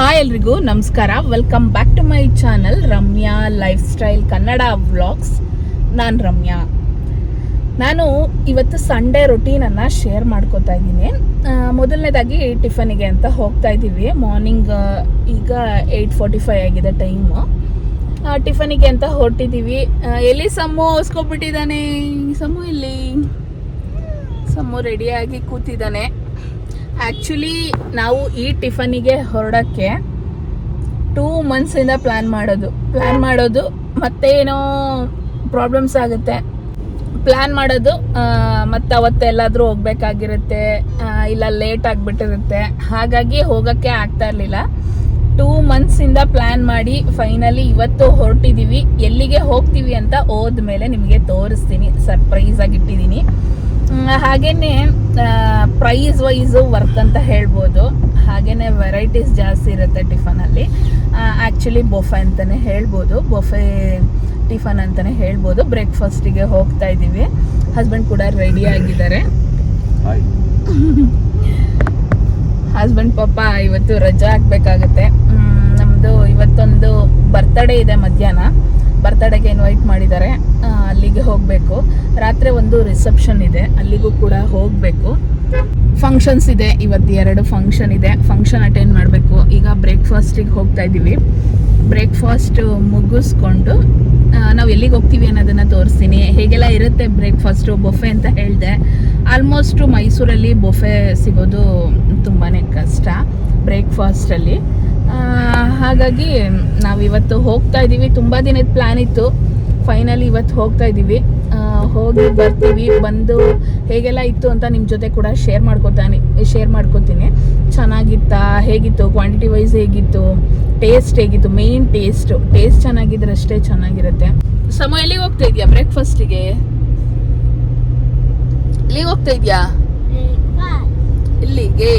Hi ಎಲ್ರಿಗೂ, ನಮಸ್ಕಾರ. Welcome back to my channel Ramya lifestyle Kannada vlogs ನಾನು ರಮ್ಯಾ. ನಾನು ಇವತ್ತು ಸಂಡೇ ರೊಟೀನನ್ನು ಶೇರ್ ಮಾಡ್ಕೋತಾ ಇದ್ದೀನಿ. ಮೊದಲನೇದಾಗಿ ಟಿಫನಿಗೆ ಅಂತ ಹೋಗ್ತಾ ಇದ್ದೀವಿ. ಮಾರ್ನಿಂಗ್ ಈಗ ಏಯ್ಟ್ ಫೋರ್ಟಿ ಫೈವ್ ಆಗಿದೆ ಟೈಮು ಟಿಫನಿಗೆ ಅಂತ ಹೊರಟಿದ್ದೀವಿ. ಎಲ್ಲಿ ಸಮ್ಮು ಹೊಸ್ಕೊಬಿಟ್ಟಿದ್ದಾನೆ ಸಮ್ಮು ಇಲ್ಲಿ ಸಮ್ಮು ರೆಡಿಯಾಗಿ ಕೂತಿದ್ದಾನೆ. ಆ್ಯಕ್ಚುಲಿ ನಾವು ಈ ಟಿಫನಿಗೆ ಹೊರಡೋಕ್ಕೆ ಟೂ ಮಂತ್ಸಿಂದ ಪ್ಲ್ಯಾನ್ ಮಾಡೋದು. ಪ್ಲ್ಯಾನ್ ಮಾಡೋದು ಮತ್ತೆ ಏನೋ ಪ್ರಾಬ್ಲಮ್ಸ್ ಆಗುತ್ತೆ. ಪ್ಲ್ಯಾನ್ ಮಾಡೋದು ಮತ್ತೆ ಅವತ್ತೆಲ್ಲಾದರೂ ಹೋಗ್ಬೇಕಾಗಿರುತ್ತೆ. ಇಲ್ಲ ಲೇಟ್ ಆಗಿಬಿಟ್ಟಿರುತ್ತೆ. ಹಾಗಾಗಿ ಹೋಗೋಕ್ಕೆ ಆಗ್ತಾ ಇರಲಿಲ್ಲ. ಟೂ ಮಂತ್ಸಿಂದ ಪ್ಲ್ಯಾನ್ ಮಾಡಿ ಫೈನಲಿ ಇವತ್ತು ಹೊರಟಿದ್ದೀವಿ ಎಲ್ಲಿಗೆ ಹೋಗ್ತೀವಿ ಅಂತ ಹೋದ್ಮೇಲೆ ನಿಮಗೆ ತೋರಿಸ್ತೀನಿ. ಸರ್ಪ್ರೈಸ್ ಇಟ್ಟಿದ್ದೀನಿ ಹಾಗೇನೆ ಪ್ರೈಸ್ ವೈಸ್ ವರ್ಕ್ ಅಂತ ಹೇಳ್ಬೋದು. ಹಾಗೇನೆ ವೆರೈಟೀಸ್ ಜಾಸ್ತಿ ಇರುತ್ತೆ ಟಿಫನಲ್ಲಿ ಆ್ಯಕ್ಚುಲಿ ಬೊಫೆ ಅಂತಲೇ ಹೇಳ್ಬೋದು. ಬೊಫೆ ಟಿಫನ್ ಅಂತಲೇ ಹೇಳ್ಬೋದು. ಬ್ರೇಕ್ಫಾಸ್ಟಿಗೆ ಹೋಗ್ತಾ ಇದ್ದೀವಿ. ಹಸ್ಬೆಂಡ್ ಕೂಡ ರೆಡಿ ಆಗಿದ್ದಾರೆ. ಹಸ್ಬೆಂಡ್ ಪಾಪ ಇವತ್ತು ರಜಾ ಹಾಕ್ಬೇಕಾಗತ್ತೆ ನಮ್ಮದು ಇವತ್ತೊಂದು ಬರ್ತಡೇ ಇದೆ ಮಧ್ಯಾಹ್ನ. ಬರ್ತಡೇಗೆ ಇನ್ವೈಟ್ ಮಾಡಿದ್ದಾರೆ. ಅಲ್ಲಿಗೆ ಹೋಗಬೇಕು. ರಾತ್ರಿ ಒಂದು ರಿಸೆಪ್ಷನ್ ಇದೆ. ಅಲ್ಲಿಗೂ ಕೂಡ ಹೋಗಬೇಕು. ಫಂಕ್ಷನ್ಸ್ ಇದೆ. ಇವತ್ತು ಎರಡು ಫಂಕ್ಷನ್ ಇದೆ. ಫಂಕ್ಷನ್ ಅಟೆಂಡ್ ಮಾಡಬೇಕು. ಈಗ ಬ್ರೇಕ್ಫಾಸ್ಟಿಗೆ ಹೋಗ್ತಾ ಇದ್ದೀವಿ. ಬ್ರೇಕ್ಫಾಸ್ಟ್ ಮುಗಿಸ್ಕೊಂಡು ನಾವು ಎಲ್ಲಿಗೆ ಹೋಗ್ತೀವಿ ಅನ್ನೋದನ್ನು ತೋರಿಸ್ತೀನಿ. ಹೇಗೆಲ್ಲ ಇರುತ್ತೆ ಬ್ರೇಕ್ಫಾಸ್ಟು ಬೊಫೆ ಅಂತ ಹೇಳಿದೆ. ಆಲ್ಮೋಸ್ಟು ಮೈಸೂರಲ್ಲಿ ಬೊಫೆ ಸಿಗೋದು ತುಂಬಾ ಕಷ್ಟ. ಬ್ರೇಕ್ಫಾಸ್ಟಲ್ಲಿ ಹಾಗಾಗಿ ನಾವು ಇವತ್ತು ಹೋಗ್ತಾ ಇದ್ದೀವಿ ತುಂಬ ದಿನದ ಪ್ಲ್ಯಾನ್ ಇತ್ತು. ಫೈನಲಿ ಇವತ್ತು ಹೋಗ್ತಾ ಇದ್ದೀವಿ ಹೋಗಿ ಬರ್ತೀವಿ. ಬಂದು ಹೇಗೆಲ್ಲ ಇತ್ತು ಅಂತ ನಿಮ್ಮ ಜೊತೆ ಕೂಡ ಶೇರ್ ಮಾಡ್ಕೊತಾನೆ ಶೇರ್ ಮಾಡ್ಕೊತೀನಿ. ಚೆನ್ನಾಗಿತ್ತಾ? ಹೇಗಿತ್ತು? ಕ್ವಾಂಟಿಟಿ ವೈಸ್ ಹೇಗಿತ್ತು? ಟೇಸ್ಟ್ ಹೇಗಿತ್ತು? ಮೇನ್ ಟೇಸ್ಟು ಟೇಸ್ಟ್ ಚೆನ್ನಾಗಿದ್ರೆ ಅಷ್ಟೇ ಚೆನ್ನಾಗಿರುತ್ತೆ. ಸಮ ಎಲ್ಲಿಗೆ ಹೋಗ್ತಾ ಇದೆಯಾ ಬ್ರೇಕ್ಫಾಸ್ಟಿಗೆ ಎಲ್ಲಿಗೆ ಹೋಗ್ತಾ ಇದೆಯಾ? ಇಲ್ಲಿಗೆ?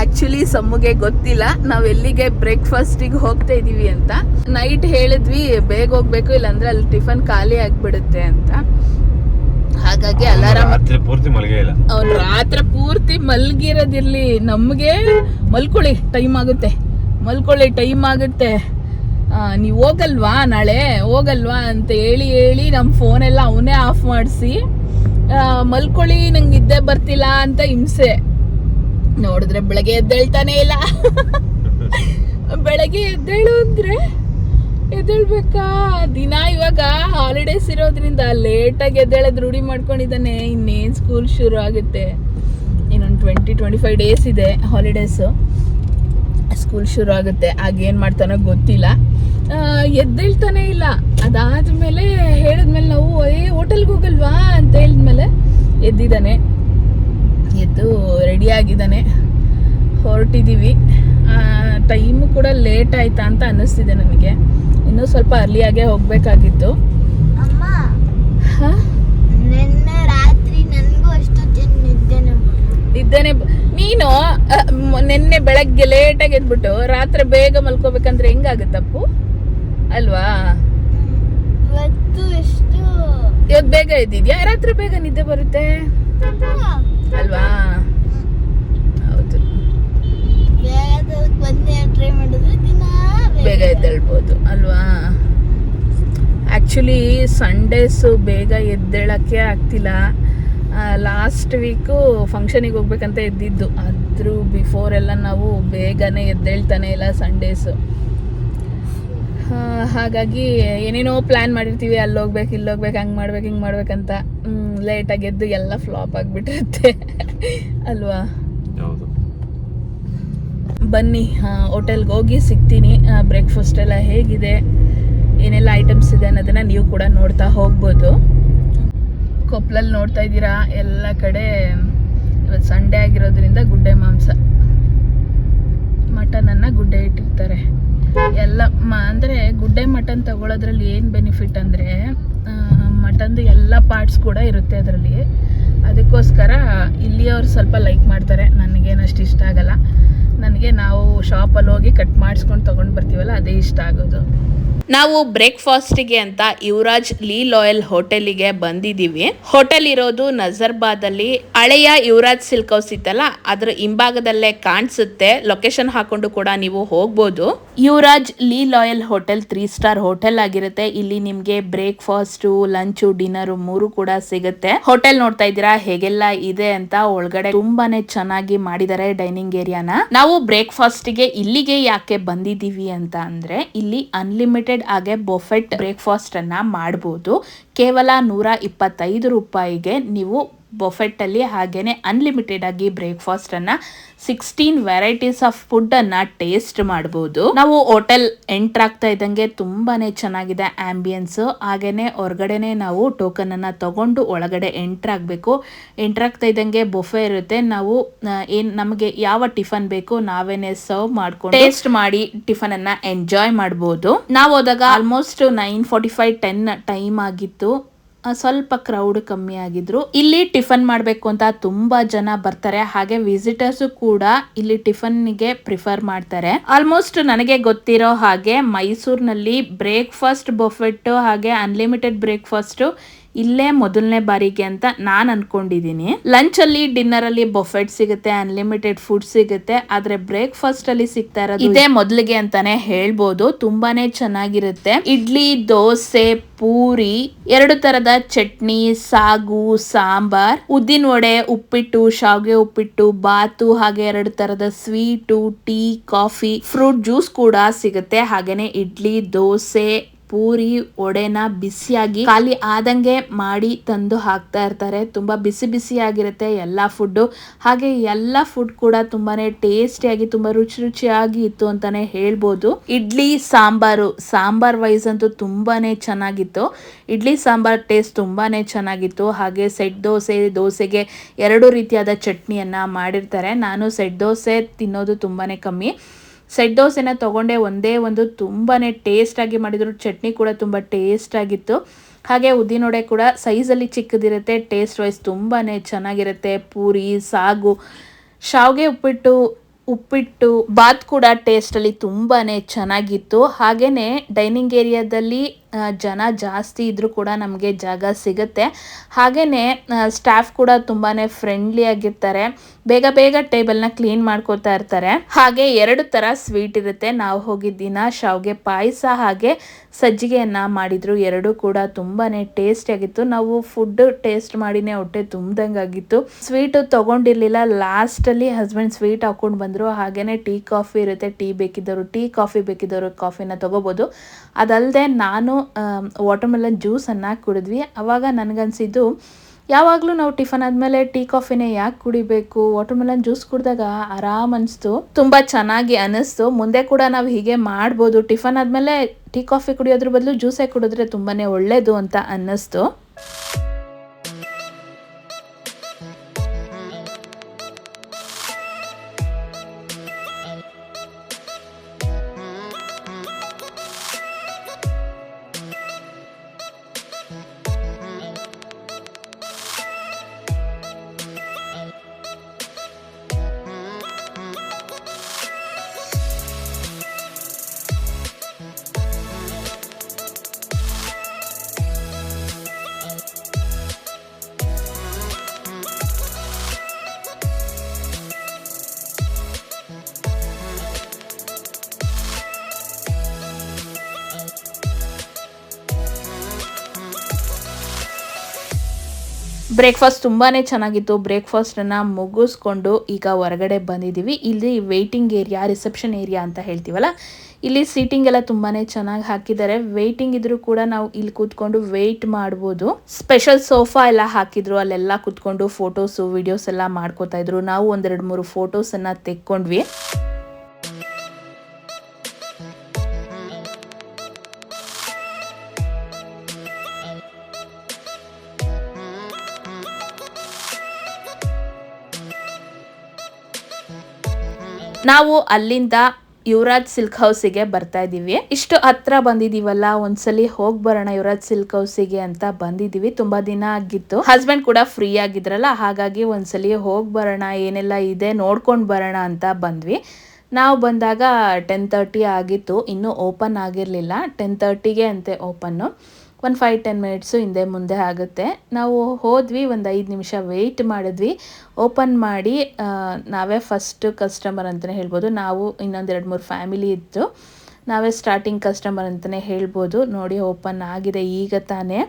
ಆಕ್ಚುಲಿ ಸಮ್ಮಗೆ ಗೊತ್ತಿಲ್ಲ. ನಾವ್ ಎಲ್ಲಿಗೆ ಬ್ರೇಕ್ಫಾಸ್ಟಿಗೆ ಹೋಗ್ತಾ ಇದೀವಿ ಅಂತ. ನೈಟ್ ಹೇಳಿದ್ವಿ ಬೇಗ ಹೋಗ್ಬೇಕು ಇಲ್ಲಾಂದ್ರೆ ಅಲ್ಲಿ ಟಿಫನ್ ಖಾಲಿ ಆಗ್ಬಿಡುತ್ತೆ ಅಂತ. ಹಾಗಾಗಿ ಅಲಾರಾಮ್ ರಾತ್ರಿ ಪೂರ್ತಿ ಮಲಗೇ ಇಲ್ಲ. ಅವ್ನು ರಾತ್ರಿ ಪೂರ್ತಿ ಮಲಗಿರೋದಿರ್ಲಿ. ನಮಗೆ ಮಲ್ಕೊಳ್ಳಿ ಟೈಮ್ ಆಗುತ್ತೆ. ಮಲ್ಕೊಳ್ಳಿ ಟೈಮ್ ಆಗುತ್ತೆ. ನೀವು ಹೋಗಲ್ವಾ ನಾಳೆ? ಹೋಗಲ್ವಾ ಅಂತ ಹೇಳಿ ಹೇಳಿ ನಮ್ಮ ಫೋನೆಲ್ಲ ಅವನೇ ಆಫ್ ಮಾಡಿಸಿ. ಮಲ್ಕೊಳ್ಳಿ ನಂಗೆ ಇದ್ದೇ ಬರ್ತಿಲ್ಲ ಅಂತ ಹಿಂಸೆ. ನೋಡಿದ್ರೆ ಬೆಳಗ್ಗೆ ಎದ್ದೇಳ್ತಾನೆ ಇಲ್ಲ. ಬೆಳಗ್ಗೆ ಎದ್ದೇಳು ಅಂದ್ರೆ ಎದ್ದೇಳ್ಬೇಕಾ? ದಿನ ಇವಾಗ ಹಾಲಿಡೇಸ್ ಇರೋದ್ರಿಂದ ಲೇಟಾಗಿ ಎದ್ದೇಳೋದು ರೂಢಿ ಮಾಡ್ಕೊಂಡಿದ್ದಾನೆ. ಇನ್ನೇನು ಸ್ಕೂಲ್ ಶುರು ಆಗುತ್ತೆ? ಇನ್ನೊಂದು ಟ್ವೆಂಟಿ ಟ್ವೆಂಟಿ ಫೈವ್ ಡೇಸ್ ಇದೆ ಹಾಲಿಡೇಸು ಸ್ಕೂಲ್ ಶುರು ಆಗುತ್ತೆ. ಆಗೇನು ಮಾಡ್ತಾನೋ ಗೊತ್ತಿಲ್ಲ. ಎದ್ದೇಳ್ತಾನೆ ಇಲ್ಲ. ಅದಾದ್ಮೇಲೆ ಹೇಳಿದ್ಮೇಲೆ ನಾವು, ಏ ಹೋಟೆಲ್ಗೆ ಹೋಗಲ್ವಾ? ಅಂತ ಹೇಳಿದ್ಮೇಲೆ ಎದ್ದಿದ್ದಾನೆ. ಎದ್ದು ರೆಡಿ ಆಗಿದ್ದಾನೆ ಹೊರಟಿದ್ದೀವಿ ಟೈಮು ಕೂಡ ಲೇಟ್ ಆಯ್ತಾ ಅಂತ ಅನ್ನಿಸ್ತಿದೆ ನನಗೆ ಇನ್ನೂ ಸ್ವಲ್ಪ ಅರ್ಲಿಯಾಗೆ ಹೋಗಬೇಕಾಗಿತ್ತು. ಅಮ್ಮ ಹಾಂ? ನಿನ್ನೆ ರಾತ್ರಿ ನನಗೂ ಅಷ್ಟೊತ್ತೇನು ನಿದ್ದೆನೆ ಇದ್ದೇನೆ ನೀನು ನಿನ್ನೆ ಬೆಳಗ್ಗೆ ಲೇಟಾಗಿ ಎದ್ಬಿಟ್ಟು ರಾತ್ರಿ ಬೇಗ ಮಲ್ಕೋಬೇಕಂದ್ರೆ ಹೆಂಗಾಗತ್ತಪ್ಪು ಅಲ್ವಾ? ಇವತ್ತು ಬೇಗ ಇದ್ದಿದ್ಯಾ ರಾತ್ರಿ ಬೇಗ ನಿದ್ದೆ ಬರುತ್ತೆ? ಅಲ್ವಾ? ಹೌದು. ಬೇಗ ಎದ್ದೇಳ್ಬೋದು, ಅಲ್ವಾ? ಆ್ಯಕ್ಚುಲಿ ಸಂಡೇಸು ಬೇಗ ಎದ್ದೇಳಕ್ಕೆ ಆಗ್ತಿಲ್ಲ. ಲಾಸ್ಟ್ ವೀಕು ಫಂಕ್ಷನಿಗೆ ಹೋಗ್ಬೇಕಂತ ಎದ್ದಿದ್ದು. ಅದ್ರ ಬಿಫೋರ್ ಎಲ್ಲ ನಾವು ಬೇಗನೆ ಎದ್ದೇಳ್ತಾನೆ ಇಲ್ಲ ಸಂಡೇಸು ಹಾಗಾಗಿ ಏನೇನೋ ಪ್ಲ್ಯಾನ್ ಮಾಡಿರ್ತೀವಿ. ಅಲ್ಲಿ ಹೋಗ್ಬೇಕು ಇಲ್ಲಿ ಹೋಗ್ಬೇಕು ಹಂಗೆ ಮಾಡ್ಬೇಕು ಹಿಂಗೆ ಮಾಡ್ಬೇಕಂತ ಲೇಟಾಗಿ ಎದ್ದು ಎಲ್ಲ ಫ್ಲಾಪ್ ಆಗಿಬಿಟ್ಟಿರುತ್ತೆ. ಅಲ್ವಾ? ಬನ್ನಿ ಹೋಟೆಲ್ಗೆ ಹೋಗಿ ಸಿಗ್ತೀನಿ. ಬ್ರೇಕ್ಫಾಸ್ಟ್ ಎಲ್ಲ ಹೇಗಿದೆ? ಏನೆಲ್ಲ ಐಟಮ್ಸ್ ಇದೆ ಅನ್ನೋದನ್ನ ನೀವು ಕೂಡ ನೋಡ್ತಾ ಹೋಗ್ಬೋದು. ಕೊಪ್ಪಲಲ್ಲಿ ನೋಡ್ತಾ ಇದ್ದೀರಾ? ಎಲ್ಲ ಕಡೆ ಇವತ್ತು ಸಂಡೇ ಆಗಿರೋದ್ರಿಂದ ಗುಡ್ಡೆ ಮಾಂಸ. ಮಟನನ್ನು ಗುಡ್ಡೆ ಇಟ್ಟಿರ್ತಾರೆ. ಎಲ್ಲ, ಮ, ಅಂದರೆ ಗುಡ್ಡೆ ಮಟನ್ ತಗೊಳ್ಳೋದ್ರಲ್ಲಿ ಏನು ಬೆನಿಫಿಟ್ ಅಂದರೆ ಮಟನ್ದು ಎಲ್ಲ ಪಾರ್ಟ್ಸ್ ಕೂಡ ಇರುತ್ತೆ ಅದರಲ್ಲಿ. ಅದಕ್ಕೋಸ್ಕರ ಇಲ್ಲಿಯವರು ಸ್ವಲ್ಪ ಲೈಕ್ ಮಾಡ್ತಾರೆ. ನನಗೇನಷ್ಟು ಇಷ್ಟ ಆಗಲ್ಲ. ನನಗೆ ನಾವು ಶಾಪಲ್ಲಿ ಹೋಗಿ ಕಟ್ ಮಾಡಿಸ್ಕೊಂಡು ತೊಗೊಂಡು ಬರ್ತೀವಲ್ಲ, ಅದೇ ಇಷ್ಟ ಆಗೋದು. ನಾವು ಬ್ರೇಕ್ಫಾಸ್ಟ್ಗೆ ಅಂತ ಯುವರಾಜ್ ಲೀ ಲಾಯಲ್ ಹೋಟೆಲಿಗೆ ಬಂದಿದ್ದೀವಿ. ಹೋಟೆಲ್ ಇರೋದು ನಜರ್ಬಾದಲ್ಲಿ. ಹಳೆಯ ಯುವರಾಜ್ ಸಿಲ್ಕ್ ಹೌಸ್ ಇತ್ತಲ್ಲ, ಅದ್ರ ಹಿಂಭಾಗದಲ್ಲೇ ಕಾಣಿಸುತ್ತೆ. ಲೊಕೇಶನ್ ಹಾಕೊಂಡು ಕೂಡ ನೀವು ಹೋಗ್ಬೋದು. ಯುವರಾಜ್ ಲೀ loyal hotel three star hotel ಆಗಿರುತ್ತೆ. ಇಲ್ಲಿ ನಿಮ್ಗೆ ಬ್ರೇಕ್ಫಾಸ್ಟ್, ಲಂಚ್, ಡಿನ್ನರ್ ಮೂರು ಕೂಡ ಸಿಗುತ್ತೆ. ಹೋಟೆಲ್ ನೋಡ್ತಾ ಇದ್ದೀರಾ, ಹೇಗೆಲ್ಲ ಇದೆ ಅಂತ ಒಳಗಡೆ ತುಂಬಾನೇ ಚೆನ್ನಾಗಿ ಮಾಡಿದ್ದಾರೆ ಡೈನಿಂಗ್ ಏರಿಯಾನ. ನಾವು ಬ್ರೇಕ್ಫಾಸ್ಟ್ಗೆ ಇಲ್ಲಿಗೆ ಯಾಕೆ ಬಂದಿದೀವಿ ಅಂತ ಅಂದ್ರೆ, ಇಲ್ಲಿ ಅನ್ಲಿಮಿಟೆಡ್ ಹಾಗೆ ಬೊಫೆಟ್ ಬ್ರೇಕ್ಫಾಸ್ಟ್ ಅನ್ನ ಮಾಡಬಹುದು ಕೇವಲ ನೂರ ಇಪ್ಪತ್ತೈದು ರೂಪಾಯಿಗೆ ನೀವು ಬೊಫೆಟ್ ಅಲ್ಲಿ ಹಾಗೇನೆ ಅನ್ಲಿಮಿಟೆಡ್ ಆಗಿ ಬ್ರೇಕ್ಫಾಸ್ಟ್ ಅನ್ನ ಸಿಕ್ಸ್ಟೀನ್ ವೆರೈಟೀಸ್ ಆಫ್ ಫುಡ್ ಅನ್ನ ಟೇಸ್ಟ್ ಮಾಡಬಹುದು ನಾವು ಹೋಟೆಲ್ ಎಂಟರ್ ಆಗ್ತಾ ಇದ್ದಂಗೆ ತುಂಬಾನೇ ಚೆನ್ನಾಗಿದೆ ಆಂಬಿಯನ್ಸ್ ಹಾಗೇನೆ ಹೊರಗಡೆನೆ ನಾವು ಟೋಕನ್ ಅನ್ನ ತಗೊಂಡು ಒಳಗಡೆ ಎಂಟರ್ ಆಗ್ಬೇಕು. ಎಂಟರ್ ಆಗ್ತಾ ಇದ್ದಂಗೆ ಬೊಫೆ ಇರುತ್ತೆ. ನಾವು ಏನು, ನಮಗೆ ಯಾವ ಟಿಫನ್ ಬೇಕು ನಾವೇನೆ ಸರ್ವ್ ಮಾಡ್ಕೊಂಡು ಟೇಸ್ಟ್ ಮಾಡಿ ಟಿಫನ್ ಅನ್ನ ಎಂಜಾಯ್ ಮಾಡಬಹುದು ನಾವು ಹೋದಾಗ almost nine forty five ten time ಆಗಿತ್ತು. ಸ್ವಲ್ಪ ಕ್ರೌಡ್ ಕಮ್ಮಿ ಆಗಿದ್ರು. ಇಲ್ಲಿ ಟಿಫನ್ ಮಾಡಬೇಕು ಅಂತ ತುಂಬಾ ಜನ ಬರ್ತಾರೆ. ಹಾಗೆ ವಿಸಿಟರ್ಸ್ ಕೂಡ ಇಲ್ಲಿ ಟಿಫನ್ಗೆ ಪ್ರಿಫರ್ ಮಾಡ್ತಾರೆ. ಆಲ್ಮೋಸ್ಟ್ ನನಗೆ ಗೊತ್ತಿರೋ ಹಾಗೆ ಮೈಸೂರಿನಲ್ಲಿ ಬ್ರೇಕ್ಫಾಸ್ಟ್ ಬೊಫೆಟ್ ಹಾಗೆ ಅನ್ಲಿಮಿಟೆಡ್ ಬ್ರೇಕ್ಫಾಸ್ಟ್ ಇಲ್ಲೇ ಮೊದಲನೇ ಬಾರಿಗೆ ಅಂತ ನಾನು ಅನ್ಕೊಂಡಿದೀನಿ. ಲಂಚ್ ಅಲ್ಲಿ ಡಿನ್ನರ್ ಅಲ್ಲಿ ಬೊಫೆಟ್ ಸಿಗುತ್ತೆ, ಅನ್ಲಿಮಿಟೆಡ್ ಫುಡ್ ಸಿಗುತ್ತೆ, ಆದ್ರೆ ಬ್ರೇಕ್ಫಾಸ್ಟ್ ಅಲ್ಲಿ ಸಿಗ್ತಾ ಇರೋದು ಇದೇ ಮೊದಲಿಗೆ ಅಂತಾನೆ ಹೇಳ್ಬೋದು, ತುಂಬಾನೇ ಚೆನ್ನಾಗಿರುತ್ತೆ. ಇಡ್ಲಿ, ದೋಸೆ, ಪೂರಿ, ಎರಡು ತರದ ಚಟ್ನಿ, ಸಾಗು, ಸಾಂಬಾರ್, ಉದ್ದಿನ ವಡೆ, ಉಪ್ಪಿಟ್ಟು, ಶಾವಿಗೆ ಉಪ್ಪಿಟ್ಟು, ಬಾತು, ಹಾಗೆ ಎರಡು ತರದ sweet, tea, coffee, fruit juice ಕೂಡ ಸಿಗುತ್ತೆ. ಹಾಗೇನೆ ಇಡ್ಲಿ, ದೋಸೆ ಪೂರಿ ಒಡೆನ ಬಿಸಿಯಾಗಿ ಖಾಲಿ ಆದಂಗೆ ಮಾಡಿ ತಂದು ಹಾಕ್ತಾ ಇರ್ತಾರೆ. ತುಂಬಾ ಬಿಸಿ ಬಿಸಿಯಾಗಿರುತ್ತೆ ಎಲ್ಲ ಫುಡ್ಡು ಹಾಗೆ ಎಲ್ಲ ಫುಡ್ ಕೂಡ ತುಂಬಾನೇ ಟೇಸ್ಟಿಯಾಗಿ ತುಂಬಾ ರುಚಿ ರುಚಿಯಾಗಿ ಇತ್ತು ಅಂತಾನೆ ಹೇಳ್ಬೋದು. ಇಡ್ಲಿ, ಸಾಂಬಾರು, ಸಾಂಬಾರ್ ವೈಸ್ ಅಂತೂ ತುಂಬಾನೇ ಚೆನ್ನಾಗಿತ್ತು. ಇಡ್ಲಿ, ಸಾಂಬಾರ್ ಟೇಸ್ಟ್ ತುಂಬಾನೇ ಚೆನ್ನಾಗಿತ್ತು. ಹಾಗೆ ಸೆಟ್ ದೋಸೆ, ದೋಸೆಗೆ ಎರಡು ರೀತಿಯಾದ ಚಟ್ನಿಯನ್ನ ಮಾಡಿರ್ತಾರೆ. ನಾನು ಸೆಟ್ ದೋಸೆ ತಿನ್ನೋದು ತುಂಬಾನೇ ಕಮ್ಮಿ. ಸೆಟ್ ದೋಸೆನ ತಗೊಂಡೆ ಒಂದೇ ಒಂದು ತುಂಬಾ ಟೇಸ್ಟಾಗಿ ಮಾಡಿದರು. ಚಟ್ನಿ ಕೂಡ ತುಂಬ ಟೇಸ್ಟಾಗಿತ್ತು ಹಾಗೆ ಉದ್ದಿನೊಡೆ ಕೂಡ ಸೈಜಲ್ಲಿ ಚಿಕ್ಕದಿರುತ್ತೆ ಟೇಸ್ಟ್ ವೈಸ್ ತುಂಬಾ ಚೆನ್ನಾಗಿರುತ್ತೆ. ಪೂರಿ, ಸಾಗು, ಶಾವ್ಗೆ ಉಪ್ಪಿಟ್ಟು ಉಪ್ಪಿಟ್ಟು, ಬಾತ್ ಕೂಡ ಟೇಸ್ಟಲ್ಲಿ ತುಂಬಾ ಚೆನ್ನಾಗಿತ್ತು. ಹಾಗೆಯೇ ಡೈನಿಂಗ್ ಏರಿಯಾದಲ್ಲಿ ಜನ ಜಾಸ್ತಿ ಇದ್ದರೂ ಕೂಡ ನಮಗೆ ಜಾಗ ಸಿಗುತ್ತೆ. ಹಾಗೆಯೇ ಸ್ಟಾಫ್ ಕೂಡ ತುಂಬಾ ಫ್ರೆಂಡ್ಲಿ ಆಗಿರ್ತಾರೆ. ಬೇಗ ಬೇಗ ಟೇಬಲ್ನ ಕ್ಲೀನ್ ಮಾಡ್ಕೋತಾ ಇರ್ತಾರೆ. ಹಾಗೆ ಎರಡು ಥರ ಸ್ವೀಟ್ ಇರುತ್ತೆ. ನಾವು ಹೋಗಿದ್ದ ದಿನ ಶಾವ್ಗೆ ಪಾಯಸ ಹಾಗೆ ಸಜ್ಜಿಗೆಯನ್ನು ಮಾಡಿದ್ರು. ಎರಡು ಕೂಡ ತುಂಬಾ ಟೇಸ್ಟಿಯಾಗಿತ್ತು ನಾವು ಫುಡ್ ಟೇಸ್ಟ್ ಮಾಡಿನೇ ಹೊಟ್ಟೆ ತುಂಬ್ದಂಗಾಗಿತ್ತು ಆಗಿತ್ತು. ಸ್ವೀಟು ಲಾಸ್ಟ್ ಲಾಸ್ಟಲ್ಲಿ ಹಸ್ಬೆಂಡ್ ಸ್ವೀಟ್ ಹಾಕ್ಕೊಂಡು ಬಂದರು. ಹಾಗೆಯೇ ಟೀ ಕಾಫಿ ಇರುತ್ತೆ. ಟೀ ಬೇಕಿದ್ದವರು ಟೀ ಕಾಫಿ ಬೇಕಿದ್ದವರು ಕಾಫಿನ ತೊಗೋಬೋದು. ಅದಲ್ಲದೆ ನಾನು ವಾಟರ್ಮೆಲನ್ ಜ್ಯೂಸನ್ನು ಕುಡಿದ್ವಿ. ಆವಾಗ ನನಗನ್ಸಿದ್ದು, ಯಾವಾಗಲೂ ನಾವು ಟಿಫನ್ ಆದಮೇಲೆ ಟೀ ಕಾಫಿನೇ ಯಾಕೆ ಕುಡಿಬೇಕು? ವಾಟರ್ಮೆಲನ್ ಜ್ಯೂಸ್ ಕುಡಿದಾಗ ಆರಾಮ್ ಅನಿಸ್ತು. ತುಂಬ ಚೆನ್ನಾಗಿ ಅನಿಸ್ತು. ಮುಂದೆ ಕೂಡ ನಾವು ಹೀಗೆ ಮಾಡ್ಬೋದು. ಟಿಫನ್ ಆದಮೇಲೆ ಟೀ ಕಾಫಿ ಕುಡಿಯೋದ್ರ ಬದಲು ಜ್ಯೂಸೇ ಕುಡಿದ್ರೆ ತುಂಬಾ ಒಳ್ಳೆಯದು ಅಂತ ಅನ್ನಿಸ್ತು ಬ್ರೇಕ್ಫಾಸ್ಟ್ ತುಂಬಾ ಚೆನ್ನಾಗಿತ್ತು. ಬ್ರೇಕ್ಫಾಸ್ಟನ್ನು ಮುಗಿಸ್ಕೊಂಡು ಈಗ ಹೊರಗಡೆ ಬಂದಿದ್ದೀವಿ. ಇಲ್ಲಿ ವೆಯ್ಟಿಂಗ್ ಏರಿಯಾ ರಿಸೆಪ್ಷನ್ ಏರಿಯಾ ಅಂತ ಹೇಳ್ತೀವಲ್ಲ? ಇಲ್ಲಿ ಸೀಟಿಂಗ್ ಎಲ್ಲ ತುಂಬಾ ಚೆನ್ನಾಗಿ ಹಾಕಿದ್ದಾರೆ. ವೆಯ್ಟಿಂಗ್ ಇದ್ರೂ ಕೂಡ ನಾವು ಇಲ್ಲಿ ಕೂತ್ಕೊಂಡು ವೆಯ್ಟ್ ಮಾಡ್ಬೋದು. ಸ್ಪೆಷಲ್ ಸೋಫಾ ಎಲ್ಲ ಹಾಕಿದ್ರು. ಅಲ್ಲೆಲ್ಲ ಕೂತ್ಕೊಂಡು ಫೋಟೋಸು ವಿಡಿಯೋಸ್ ಎಲ್ಲ ಮಾಡ್ಕೋತಾ ಇದ್ರು. ನಾವು ಒಂದೆರಡು ಮೂರು ಫೋಟೋಸನ್ನು ತೆಕ್ಕೊಂಡ್ವಿ. ನಾವು ಅಲ್ಲಿಂದ ಯುವರಾಜ್ ಸಿಲ್ಕ್ ಹೌಸಿಗೆ ಬರ್ತಾ ಇದ್ದೀವಿ. ಇಷ್ಟು ಹತ್ರ ಬಂದಿದೀವಲ್ಲ ಒಂದ್ಸಲಿ ಹೋಗಿ ಬರೋಣ ಯುವರಾಜ್ ಸಿಲ್ಕ್ ಹೌಸಿಗೆ ಅಂತ ಬಂದಿದೀವಿ ತುಂಬಾ ದಿನ ಆಗಿತ್ತು. ಹಸ್ಬೆಂಡ್ ಕೂಡ ಫ್ರೀ ಆಗಿದ್ರಲ್ಲ, ಹಾಗಾಗಿ ಒಂದ್ಸಲಿ ಹೋಗಿ ಬರೋಣ, ಏನೆಲ್ಲ ಇದೆ ನೋಡ್ಕೊಂಡು ಬರೋಣ ಅಂತ ಬಂದ್ವಿ. ನಾವು ಬಂದಾಗ ಟೆನ್ ತರ್ಟಿ ಆಗಿತ್ತು, ಇನ್ನೂ ಓಪನ್ ಆಗಿರಲಿಲ್ಲ. ಟೆನ್ ತರ್ಟಿಗೆ ಅಂತೆ ಓಪನ್ನು ಒಂದು ಫೈವ್ ಟೆನ್ ಮಿನಿಟ್ಸು ಹಿಂದೆ ಮುಂದೆ ಆಗುತ್ತೆ. ನಾವು ಹೋದ್ವಿ, ಒಂದು ಐದು ನಿಮಿಷ ವೆಯ್ಟ್ ಮಾಡಿದ್ವಿ. ಓಪನ್ ಮಾಡಿ ನಾವೇ ಫಸ್ಟ್ ಕಸ್ಟಮರ್ ಅಂತಲೇ ಹೇಳ್ಬೋದು. ನಾವು ಇನ್ನೊಂದು ಎರಡು, ಮೂರು ಫ್ಯಾಮಿಲಿ ಇತ್ತು ನಾವೇ ಸ್ಟಾರ್ಟಿಂಗ್ ಕಸ್ಟಮರ್ ಅಂತಲೇ ಹೇಳ್ಬೋದು. ನೋಡಿ ಓಪನ್ ಆಗಿದೆ, ಈಗ ತಾನೇ.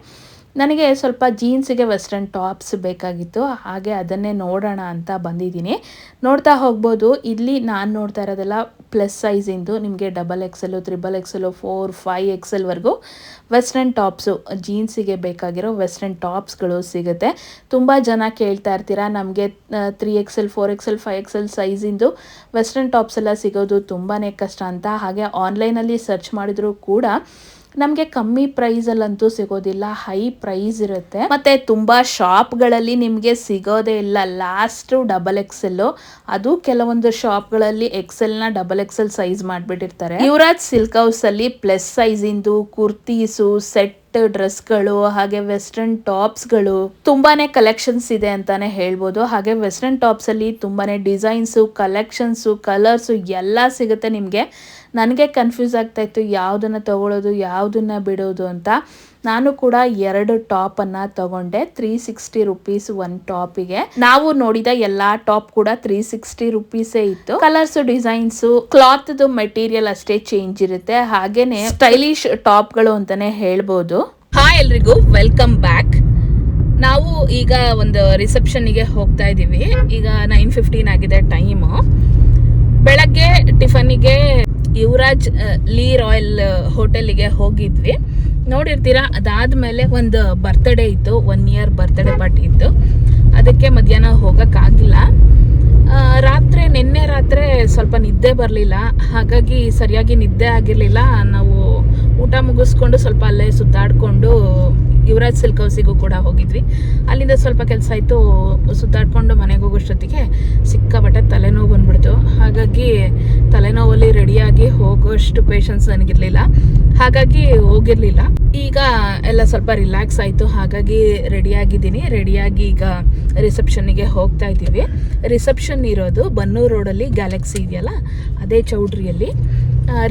ನನಗೆ ಸ್ವಲ್ಪ ಜೀನ್ಸಿಗೆ ವೆಸ್ಟರ್ನ್ ಟಾಪ್ಸ್ ಬೇಕಾಗಿತ್ತು, ಹಾಗೆ ಅದನ್ನೇ ನೋಡೋಣ ಅಂತ ಬಂದಿದ್ದೀನಿ. ನೋಡ್ತಾ ಹೋಗ್ಬೋದು. ಇಲ್ಲಿ ನಾನು ನೋಡ್ತಾ ಇರೋದೆಲ್ಲ ಪ್ಲಸ್ ಸೈಜಿಂದು ನಿಮಗೆ double XL triple XL four five ಎಕ್ಸೆಲ್ವರೆಗೂ western tops, ಜೀನ್ಸಿಗೆ ಬೇಕಾಗಿರೋ ವೆಸ್ಟರ್ನ್ ಟಾಪ್ಸ್ಗಳು ಸಿಗುತ್ತೆ. ತುಂಬ ಜನ ಕೇಳ್ತಾ ಇರ್ತೀರಾ, ನಮಗೆ three XL four XL five XL ಸೈಜಿಂದು western tops ಎಲ್ಲ ಸಿಗೋದು ತುಂಬಾ ಕಷ್ಟ ಅಂತ. ಹಾಗೆ ಆನ್ಲೈನಲ್ಲಿ ಸರ್ಚ್ ಮಾಡಿದರೂ ಕೂಡ ನಮಗೆ ಕಮ್ಮಿ ಪ್ರೈಸಲ್ಲಂತೂ ಸಿಗೋದಿಲ್ಲ ಹೈ ಪ್ರೈಸ್ ಇರುತ್ತೆ. ಮತ್ತೆ ತುಂಬಾ ಶಾಪ್ಗಳಲ್ಲಿ ನಿಮಗೆ ಸಿಗೋದೇ ಇಲ್ಲ ಲಾಸ್ಟ್ ಡಬಲ್ ಎಕ್ಸೆಲ್ ಅದು ಕೆಲವೊಂದು ಶಾಪ್ಗಳಲ್ಲಿ ಎಕ್ಸೆಲ್ನ ಡಬಲ್ ಎಕ್ಸೆಲ್ ಸೈಜ್ ಮಾಡಿಬಿಟ್ಟಿರ್ತಾರೆ. ಯುವರಾಜ್ ಸಿಲ್ಕ್ ಹೌಸ್ ಅಲ್ಲಿ ಪ್ಲಸ್ ಸೈಜಿಂದು ಕುರ್ತೀಸು ಸೆಟ್ ಡ್ರೆಸ್ಗಳು ಹಾಗೆ ವೆಸ್ಟರ್ನ್ ಟಾಪ್ಸ್ಗಳು ತುಂಬಾನೇ ಕಲೆಕ್ಷನ್ಸ್ ಇದೆ ಅಂತಾನೆ ಹೇಳ್ಬೋದು. ಹಾಗೆ ವೆಸ್ಟರ್ನ್ ಟಾಪ್ಸ್ ಅಲ್ಲಿ ತುಂಬಾನೇ ಡಿಸೈನ್ಸು ಕಲೆಕ್ಷನ್ಸು ಕಲರ್ಸು ಎಲ್ಲ ಸಿಗುತ್ತೆ ನಿಮಗೆ. ನನಗೆ ಕನ್ಫ್ಯೂಸ್ ಆಗ್ತಾ ಇತ್ತು ಯಾವುದನ್ನ ತಗೊಳ್ಳೋದು ಯಾವುದನ್ನ ಬಿಡೋದು ಅಂತ. ನಾನು ಕೂಡ ಎರಡು ಟಾಪ್ ಅನ್ನ ತಗೊಂಡೆ ತ್ರೀ ಸಿಕ್ಸ್ಟಿ ರುಪೀಸ್ ಒಂದು ಟಾಪಿಗೆ ನಾವು ನೋಡಿದ ಎಲ್ಲಾ ಟಾಪ್ ಕೂಡ ತ್ರೀ ಸಿಕ್ಸ್ಟಿ ರುಪೀಸೇ ಇತ್ತು. ಕಲರ್ಸ್ ಡಿಸೈನ್ಸ್ ಕ್ಲಾತ್ ಮೆಟೀರಿಯಲ್ ಅಷ್ಟೇ ಚೇಂಜ್ ಇರುತ್ತೆ. ಹಾಗೇನೆ ಸ್ಟೈಲಿಶ್ ಟಾಪ್ಗಳು ಅಂತಾನೆ ಹೇಳ್ಬೋದು. ಹಾಯ್ ಎಲ್ರಿಗೂ ವೆಲ್ಕಮ್ ಬ್ಯಾಕ್ ನಾವು ಈಗ ಒಂದು ರಿಸೆಪ್ಷನ್ಗೆ ಹೋಗ್ತಾ ಇದ್ದೀವಿ. ಈಗ ನೈನ್ ಫಿಫ್ಟೀನ್ ಆಗಿದೆ ಟೈಮು ಬೆಳಗ್ಗೆ ಟಿಫನಿಗೆ ಯುವರಾಜ್ ಲೀ ರಾಯಲ್ ಹೋಟೆಲಿಗೆ ಹೋಗಿದ್ವಿ. ನೋಡಿರ್ತೀರಾ? ಅದಾದ್ಮೇಲೆ ಒಂದು ಬರ್ತ್ಡೇ ಇತ್ತು ಒನ್ ಇಯರ್ ಬರ್ತ್ಡೇ ಪಾರ್ಟಿ ಇತ್ತು. ಅದಕ್ಕೆ ಮಧ್ಯಾಹ್ನ ಹೋಗೋಕ್ಕಾಗಿಲ್ಲ ರಾತ್ರಿ, ನಿನ್ನೆ ರಾತ್ರಿ ಸ್ವಲ್ಪ ನಿದ್ದೆ ಬರಲಿಲ್ಲ. ಹಾಗಾಗಿ ಸರಿಯಾಗಿ ನಿದ್ದೆ ಆಗಿರಲಿಲ್ಲ. ನಾವು ಊಟ ಮುಗಿಸ್ಕೊಂಡು ಸ್ವಲ್ಪ ಅಲ್ಲೇ ಸುತ್ತಾಡಿಕೊಂಡು ಯುವರಾಜ್ ಸಿಲ್ಕ್ ಹೌಸಿಗೂ ಕೂಡ ಹೋಗಿದ್ವಿ. ಅಲ್ಲಿಂದ ಸ್ವಲ್ಪ ಕೆಲಸ ಆಯಿತು, ಸುತ್ತಾಡ್ಕೊಂಡು ಮನೆಗೆ ಹೋಗೋಷ್ಟೊತ್ತಿಗೆ ಸಿಕ್ಕಾಪಟ್ಟೆ ತಲೆನೋವು ಬಂದ್ಬಿಡ್ತು. ಹಾಗಾಗಿ ತಲೆನೋವಲ್ಲಿ ರೆಡಿಯಾಗಿ ಹೋಗೋಷ್ಟು ಪೇಷನ್ಸ್ ನನಗಿರಲಿಲ್ಲ. ಹಾಗಾಗಿ ಹೋಗಿರಲಿಲ್ಲ. ಈಗ ಎಲ್ಲ ಸ್ವಲ್ಪ ರಿಲ್ಯಾಕ್ಸ್ ಆಯಿತು. ಹಾಗಾಗಿ ರೆಡಿಯಾಗಿದ್ದೀನಿ ರೆಡಿಯಾಗಿ ಈಗ ರಿಸೆಪ್ಷನ್ನಿಗೆ ಹೋಗ್ತಾ ಇದ್ದೀವಿ. ರಿಸೆಪ್ಷನ್ ಇರೋದು ಬನ್ನೂರು ರೋಡಲ್ಲಿ ಗ್ಯಾಲಕ್ಸಿ ಇದೆಯಲ್ಲ, ಅದೇ ಚೌಡ್ರಿಯಲ್ಲಿ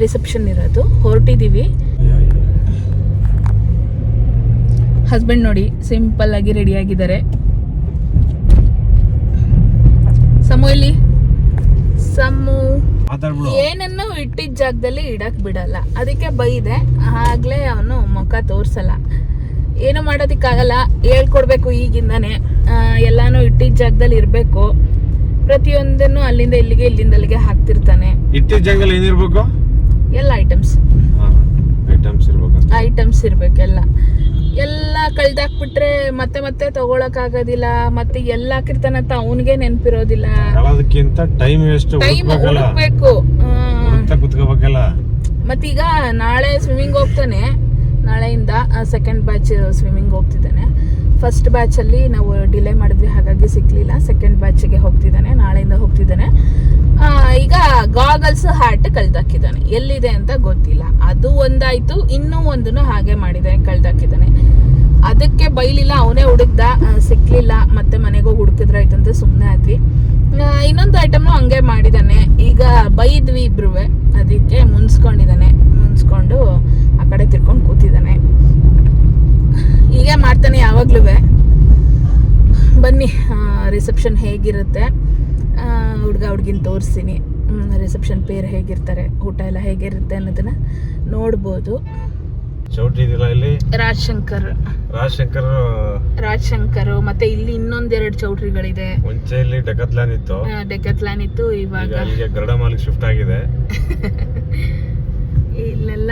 ರಿಸೆಪ್ಷನ್ ಇರೋದು. ಹೊರಟಿದ್ದೀವಿ. ಹಸ್ಬೆಂಡ್ ನೋಡಿ ಸಿಂಪಲ್ ಆಗಿ ರೆಡಿ ಆಗಿದ್ದಾರೆ. ಸಮು ಇಲ್ಲಿ. ಸಮು ಏನನ್ನು ಇಟ್ಟಿದ್ದ ಜಾಗದಲ್ಲಿ ಇಡಕ್ ಬಿಡಲ್ಲ. ಅದಕ್ಕೆ ಬೈದೆ. ಆಗ್ಲೇ ಅವನು ಮುಖ ತೋರ್ಸಲ್ಲ. ಏನು ಮಾಡೋದಕ್ಕಾಗಲ್ಲ. ಹೇಳ್ಕೊಡ್ಬೇಕು ಈಗಿಂದಾನೆ. ಎಲ್ಲಾನು ಇಟ್ಟಿದ್ದ ಜಾಗದಲ್ಲಿ ಇರಬೇಕು. ಪ್ರತಿಯೊಂದನ್ನು ಅಲ್ಲಿಂದ ಇಲ್ಲಿಗೆ ಇಲ್ಲಿಂದ ಅಲ್ಲಿಗೆ ಹಾಕ್ತಿರ್ತಾನೆ. ಇಟ್ಟಿದ್ದ ಜಾಗದಲ್ಲಿ ಏನಿರ್ಬೇಕು? ಎಲ್ಲ ಐಟಮ್ಸ್ ಐಟಮ್ಸ್ ಇರ್ಬೇಕು ಐಟಮ್ಸ್ ಇರ್ಬೇಕು ಎಲ್ಲ. ಕಳ್ದಾಕ್ಬಿಟ್ರೆ ಮತ್ತೆ ಮತ್ತೆ ತಗೊಳಕ್ ಆಗೋದಿಲ್ಲ ಮತ್ತೆ ಎಲ್ಲ ಹಾಕಿರ್ತಾನಂತ ಅವನಿಗೆ ನೆನ್ಪಿರೋದಿಲ್ಲ. ಕಳೋದಕ್ಕಿಂತ ಟೈಮ್ ವೇಸ್ಟ್ ಟೈಮ್ ಹುಡುಕ್ಬೇಕು. ಕುತ್ಕೋಬೇಕಲ್ಲ? ಮತ್ತೀಗ ನಾಳೆ ಸ್ವಿಮ್ಮಿಂಗ್ ಹೋಗ್ತಾನೆ. ನಾಳೆಯಿಂದ ಸೆಕೆಂಡ್ ಬ್ಯಾಚ್ ಸ್ವಿಮ್ಮಿಂಗ್ ಹೋಗ್ತಿದ್ದಾನೆ. ಫಸ್ಟ್ ಬ್ಯಾಚಲ್ಲಿ ನಾವು ಡಿಲೇ ಮಾಡಿದ್ವಿ ಹಾಗಾಗಿ ಸಿಗ್ಲಿಲ್ಲ. ಸೆಕೆಂಡ್ ಬ್ಯಾಚ್ಗೆ ಹೋಗ್ತಿದ್ದಾನೆ ನಾಳೆಯಿಂದ ಹೋಗ್ತಿದ್ದಾನೆ. ಗಾಗಲ್ಸ್ ಹ್ಯಾಟ್ ಕಳ್ದಾಕಿದ್ದಾನೆ. ಎಲ್ಲಿದೆ ಅಂತ ಗೊತ್ತಿಲ್ಲ. ಅದು ಒಂದಾಯ್ತು, ಇನ್ನೂ ಒಂದನ್ನು ಹಾಗೆ ಮಾಡಿದ್ದಾನೆ ಕಳ್ದಾಕಿದ್ದಾನೆ. ಅದಕ್ಕೆ ಬೈಲಿಲ್ಲ, ಅವನೇ ಹುಡುಕ್ದ ಸಿಕ್ಕಲಿಲ್ಲ ಮತ್ತೆ ಮನೆಗೆ ಹೋಗಿ ಅಂತ ಆಯ್ತಂತ ಸುಮ್ಮನೆ ಆದ್ವಿ ಇನ್ನೊಂದು ಐಟಮ್ನು ಹಂಗೆ ಮಾಡಿದ್ದಾನೆ. ಈಗ ಬೈದ್ವಿ ಇಬ್ರು ಅದಕ್ಕೆ ಮುನ್ಸ್ಕೊಂಡಿದ್ದಾನೆ. ಮುನ್ಸ್ಕೊಂಡು ಆ ಕಡೆ ತಿರ್ಕೊಂಡು ಕೂತಿದ್ದಾನೆ. ಹೀಗೆ ಮಾಡ್ತಾನೆ ಯಾವಾಗ್ಲೂ ಬನ್ನಿ ರಿಸೆಪ್ಷನ್ ಹೇಗಿರುತ್ತೆ. ಹುಡುಗ ಹುಡುಗಿನ ತೋರಿಸ್ತೀನಿ. ರಿಸೆಪ್ಷನ್ ಪೇರ್ ಹೇಗಿರ್ತಾರೆ ಊಟ ಎಲ್ಲ ಹೇಗಿರುತ್ತೆ ಅನ್ನೋದನ್ನ ನೋಡ್ಬೋದು. ಇಲ್ಲಿ ರಾಜಶಂಕರ್. ರಾಜಶಂಕರ್ ರಾಜಶಂಕರ್ ಮತ್ತೆ ಇಲ್ಲಿ ಇನ್ನೊಂದೆರಡು ಚೌಟ್ರಿಗಳಿದೆ. ಮುಂಚೆ ಇಲ್ಲಿ ಡಕತ್ಲಾನ್ ಇತ್ತು. ಡೆಕತ್ಲಾನ್ ಇತ್ತು ಇವಾಗ ಗರುಡ ಮಾಲಿಗೆ ಶಿಫ್ಟ್ ಆಗಿದೆ. ಇಲ್ಲೆಲ್ಲ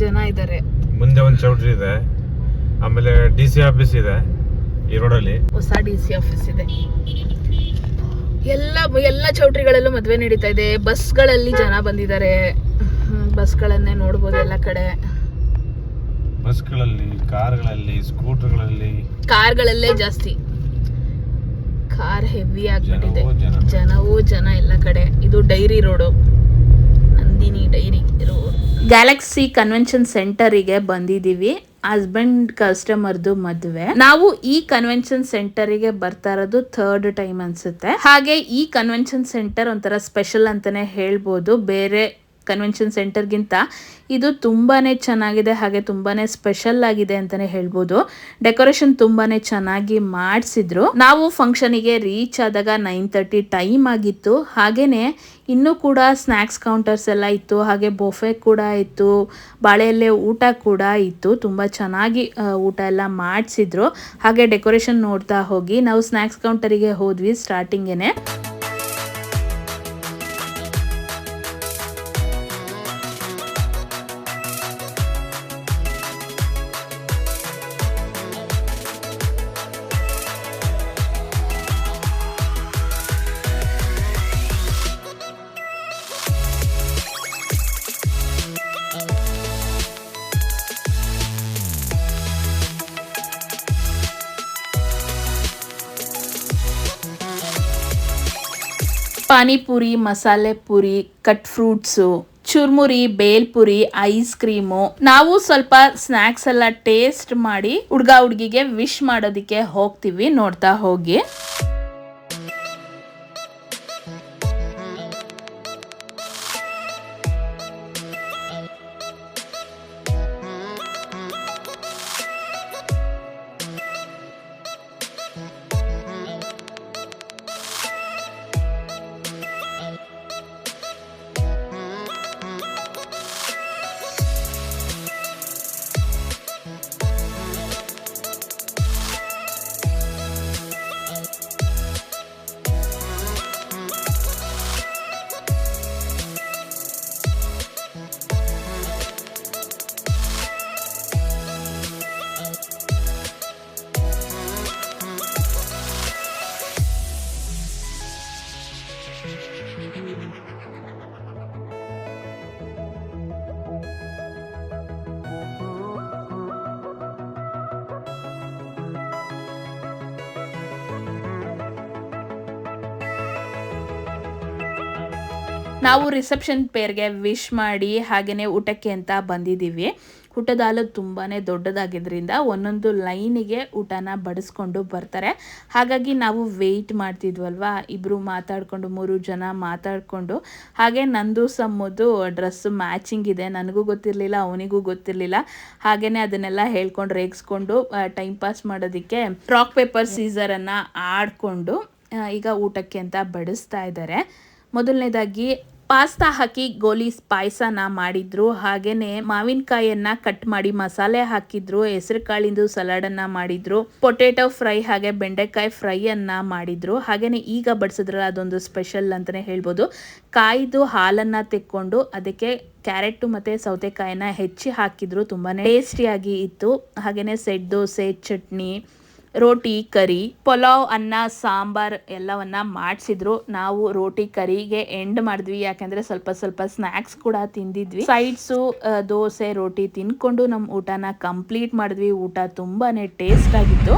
ಜನ ಇದ್ದಾರೆ ಮುಂದೆ ಒಂದು ಚೌಟ್ರಿ ಇದೆ. ಆಮೇಲೆ ಡಿ ಸಿ ಆಫೀಸ್ ಇದೆ ಈ ರೋಡಲ್ಲಿ. ಹೊಸ ಡಿ ಸಿ ಆಫೀಸ್ ಇದೆ. ಎಲ್ಲ ಎಲ್ಲ ಚೌಟ್ರಿಗಳಲ್ಲೂ ಮದುವೆ ನಡೀತಾ ಇದೆ. ಬಸ್ಗಳಲ್ಲಿ ಜನ ಬಂದಿದ್ದಾರೆ. ಬಸ್ಗಳನ್ನೇ ನೋಡ್ಬೋದು ಎಲ್ಲ ಕಡೆ. ಬಸ್ಗಳಲ್ಲಿ ಕಾರ್ಗಳಲ್ಲಿ ಸ್ಕೂಟರ್ಗಳಲ್ಲಿ. ಕಾರ್ಗಳಲ್ಲೇ ಜಾಸ್ತಿ. ಕಾರ್ ಹೆವಿ ಆಗ್ಬಿಟ್ಟಿದೆ. ಜನವೋ ಜನ. ಜನವೂ ಜನ ಎಲ್ಲ ಕಡೆ. ಇದು dairy road. Nandini dairy road. Galaxy convention ಸೆಂಟರಿಗೆ ಬಂದಿದ್ದೀವಿ. ಹಸ್ಬೆಂಡ್ ಕಸ್ಟಮರ್ದು ಮದುವೆ. ನಾವು ಈ ಕನ್ವೆನ್ಷನ್ ಸೆಂಟರಿಗೆ ಬರ್ತಾ ಇರೋದು ಥರ್ಡ್ ಟೈಮ್ ಅನ್ಸುತ್ತೆ. ಹಾಗೆ ಈ ಕನ್ವೆನ್ಷನ್ ಸೆಂಟರ್ ಒಂಥರ ಸ್ಪೆಷಲ್ ಅಂತಾನೆ ಹೇಳ್ಬೋದು. ಬೇರೆ ಕನ್ವೆನ್ಷನ್ ಸೆಂಟರ್ಗಿಂತ ಇದು ತುಂಬಾ ಚೆನ್ನಾಗಿದೆ ಹಾಗೆ ತುಂಬಾನೇ ಸ್ಪೆಷಲ್ ಆಗಿದೆ ಅಂತಾನೆ ಹೇಳ್ಬೋದು. ಡೆಕೋರೇಷನ್ ತುಂಬಾನೇ ಚೆನ್ನಾಗಿ ಮಾಡಿಸಿದ್ರು. ನಾವು ಫಂಕ್ಷನಿಗೆ ರೀಚ್ ಆದಾಗ ನೈನ್ ತರ್ಟಿ ಟೈಮ್ ಆಗಿತ್ತು. ಹಾಗೇನೆ ಇನ್ನೂ ಕೂಡ ಸ್ನ್ಯಾಕ್ಸ್ ಕೌಂಟರ್ಸ್ ಎಲ್ಲ ಇತ್ತು. ಹಾಗೆ ಬೊಫೆ ಕೂಡ ಇತ್ತು. ಬಾಳೆಯಲ್ಲೇ ಊಟ ಕೂಡ ಇತ್ತು. ತುಂಬ ಚೆನ್ನಾಗಿ ಊಟ ಎಲ್ಲ ಮಾಡಿಸಿದ್ರು. ಹಾಗೆ ಡೆಕೋರೇಷನ್ ನೋಡ್ತಾ ಹೋಗಿ ನಾವು ಸ್ನ್ಯಾಕ್ಸ್ ಕೌಂಟರಿಗೆ ಹೋದ್ವಿ ಸ್ಟಾರ್ಟಿಂಗೇನೆ panipuri, masala puri, cut fruits, churmuri, bhelpuri, ice cream. ನಾವು ಸ್ವಲ್ಪ ಸ್ನ್ಯಾಕ್ಸ್ ಎಲ್ಲ ಟೇಸ್ಟ್ ಮಾಡಿ ಹುಡ್ಗ ಹುಡ್ಗಿಗೆ ವಿಶ್ ಮಾಡೋದಿಕ್ಕೆ ಹೋಗ್ತೀವಿ ನೋಡ್ತಾ ಹೋಗಿ. ನಾವು ರಿಸೆಪ್ಷನ್ ಪೇರ್ಗೆ ವಿಶ್ ಮಾಡಿ ಹಾಗೆಯೇ ಊಟಕ್ಕೆ ಅಂತ ಬಂದಿದ್ದೀವಿ. ಊಟದ ಹಾಲು ತುಂಬಾ ದೊಡ್ಡದಾಗಿದ್ದರಿಂದ ಒಂದೊಂದು ಲೈನಿಗೆ ಊಟನ ಬಡಿಸ್ಕೊಂಡು ಬರ್ತಾರೆ. ಹಾಗಾಗಿ ನಾವು ವೆಯ್ಟ್ ಮಾಡ್ತಿದ್ವಲ್ವಾ? ಇಬ್ಬರು ಮಾತಾಡಿಕೊಂಡು, ಮೂರು ಜನ ಮಾತಾಡಿಕೊಂಡು. ಹಾಗೆ ನಂದು ಸಮ್ಮದು ಡ್ರೆಸ್ ಮ್ಯಾಚಿಂಗ್ ಇದೆ. ನನಗೂ ಗೊತ್ತಿರಲಿಲ್ಲ, ಅವನಿಗೂ ಗೊತ್ತಿರಲಿಲ್ಲ. ಹಾಗೆಯೇ ಅದನ್ನೆಲ್ಲ ಹೇಳ್ಕೊಂಡು, ರೇಗಿಸ್ಕೊಂಡು ಟೈಮ್ ಪಾಸ್ ಮಾಡೋದಕ್ಕೆ ರಾಕ್ ಪೇಪರ್ ಸೀಸರನ್ನು ಆಡಿಕೊಂಡು ಈಗ ಊಟಕ್ಕೆ ಅಂತ ಬಡಿಸ್ತಾ ಇದ್ದಾರೆ. ಮೊದಲನೇದಾಗಿ ಪಾಸ್ತಾ ಹಾಕಿ ಗೋಲಿ ಪಾಯಸನ ಮಾಡಿದ್ರು. ಹಾಗೇನೆ ಮಾವಿನಕಾಯಿಯನ್ನ ಕಟ್ ಮಾಡಿ ಮಸಾಲೆ ಹಾಕಿದ್ರು. ಹೆಸರು ಕಾಳಿಂದು ಸಲಾಡ್ ಅನ್ನ ಮಾಡಿದ್ರು. ಪೊಟೆಟೊ ಫ್ರೈ ಹಾಗೆ ಬೆಂಡೆಕಾಯಿ ಫ್ರೈ ಅನ್ನ ಮಾಡಿದ್ರು. ಹಾಗೇನೆ ಈಗ ಬಡಿಸಿದ್ರಲ್ಲ ಅದೊಂದು ಸ್ಪೆಷಲ್ ಅಂತಾನೆ ಹೇಳ್ಬೋದು. ಕಾಯ್ದು ಹಾಲನ್ನ ತೆಕ್ಕೊಂಡು ಅದಕ್ಕೆ ಕ್ಯಾರೆಟು ಮತ್ತೆ ಸೌತೆಕಾಯಿನ ಹೆಚ್ಚಿ ಹಾಕಿದ್ರು. ತುಂಬಾನೇ ಟೇಸ್ಟಿಯಾಗಿ ಇತ್ತು. ಹಾಗೇನೆ ಸೆಟ್ ದೋಸೆ, ಚಟ್ನಿ ರೋಟಿ ಕರಿ ಪಲಾವ್ ಅನ್ನ ಸಾಂಬಾರ್ ಎಲ್ಲವನ್ನ ಮಾಡಿಸಿದ್ರು. ನಾವು ರೋಟಿ ಕರಿಗೆ ಎಂಡ್ ಮಾಡಿದ್ವಿ. ಯಾಕಂದ್ರೆ ಸ್ವಲ್ಪ ಸ್ವಲ್ಪ ಸ್ನಾಕ್ಸ್ ಕೂಡ ತಿಂದಿದ್ವಿ. ಸೈಡ್ಸು ದೋಸೆ ರೋಟಿ ತಿನ್ಕೊಂಡು ನಮ್ಮ ಊಟನ ಕಂಪ್ಲೀಟ್ ಮಾಡಿದ್ವಿ. ಊಟ ತುಂಬಾನೇ ಟೇಸ್ಟ್ ಆಗಿತ್ತು.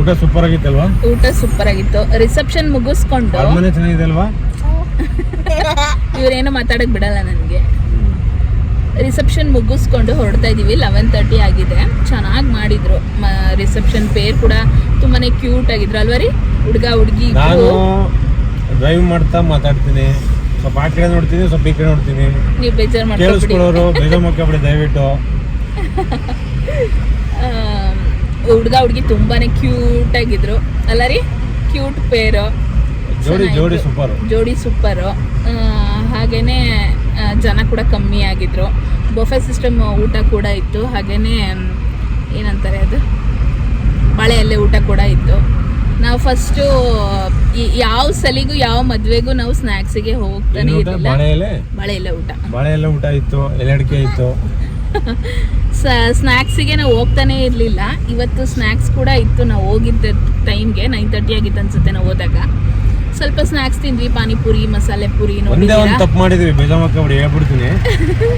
ಊಟ ಸೂಪರ್ ಆಗಿತ್ತಲ್ವಾ? ಊಟ ಸೂಪರ್ ಆಗಿತ್ತು. ರಿಸೆಪ್ಷನ್ ಮುಗಿಸ್ಕೊಂಡು ಚೆನ್ನಾಗಿದೆ ಅಲ್ವಾ? ಇವ್ರೇನು ಮಾತಾಡಕ್ ಬಿಡಲ್ಲ ನನಗೆ. ರಿಸೆಪ್ಷನ್ ಮುಗಿಸ್ಕೊಂಡು ಹೊರಡ್ತಾ ಇದ್ದೀವಿ ಲೆವೆನ್ ತರ್ಟಿ ಆಗಿದೆ. ಚೆನ್ನಾಗಿ ಮಾಡಿದ್ರು. ರಿಸೆಪ್ಷನ್ ಪೇರ್ ಕೂಡ ತುಂಬಾನೇ ಕ್ಯೂಟ್ ಆಗಿದ್ರು. ಅಲ್ವಾ ರೀ? ಹುಡುಗ ಹುಡುಗಿ ಡ್ರೈವ್ ಮಾಡ್ತಾ ಮಾತಾಡ್ತೀನಿ. ಸ್ವಲ್ಪ ಆ ಕಡೆ ನೋಡ್ತೀನಿ ಸ್ವಲ್ಪ ಈ ಕಡೆ ನೋಡ್ತೀನಿ. ನೀವು ಬೇಜಾರು ಮಾಡ್ಕೊಬಿಡಿ. ಕೇಳಿಸ್ಕೊಳ್ಳೋರು ಬೇಗ ಮಕ್ಕಬಿಡಿ ದಯವಿಟ್ಟು. ಹುಡುಗ ಹುಡುಗಿ ತುಂಬಾನೇ ಕ್ಯೂಟ್ ಆಗಿದ್ರು. ಅಲ್ಲ ರೀ? ಕ್ಯೂಟ್ ಪೇರು ಜೋಡಿ ಜೋಡಿ ಸೂಪರ್ ಜೋಡಿ ಸೂಪರು ಹಾಗೇನೆ ಜನ ಕೂಡ ಕಮ್ಮಿ ಆಗಿದ್ರು. ಬೊಫೆ ಸಿಸ್ಟಮ್ ಊಟ ಕೂಡ ಇತ್ತು. ಹಾಗೇನೇ ಏನಂತಾರೆ ಅದು? ಬಳೆಯಲ್ಲೇ ಊಟ ಕೂಡ ಇತ್ತು. ನಾವು ಫಸ್ಟು ಯಾವ ಸಲಿಗೂ ಯಾವ ಮದುವೆಗೂ ನಾವು ಸ್ನ್ಯಾಕ್ಸಿಗೆ ಹೋಗ್ತಾನೆ ಇರಲಿಲ್ಲ. ಬಾಳೆ ಎಲೆ ಊಟ. ಬಳೆಯಲ್ಲೇ ಊಟ ಇತ್ತು ಎಲೆ ಅಡಿಕೆ ಇತ್ತು ಸ್ನ್ಯಾಕ್ಸಿಗೆ ನಾವು ಹೋಗ್ತಾನೆ ಇರಲಿಲ್ಲ. ಇವತ್ತು ಸ್ನ್ಯಾಕ್ಸ್ ಕೂಡ ಇತ್ತು. ನಾವು ಹೋಗಿದ್ದ ಟೈಮ್ಗೆ ನೈನ್ ತರ್ಟಿ ಆಗಿತ್ತು ಅನ್ಸುತ್ತೆ ನಾವು ಹೋದಾಗ. ಸ್ವಲ್ಪ ಸ್ನಾಕ್ಸ್ ತಿಂದ್ವಿ ಪಾನಿಪುರಿ ಮಸಾಲೆ ಪುರಿ ಒಂದೇ ಒಂದು ತಪ್ಪು ಮಾಡಿದ್ವಿ ಬೇಜ ಮಕ್ಕಬಿಡಿ ಹೇಳ್ಬಿಡ್ತೀನಿ.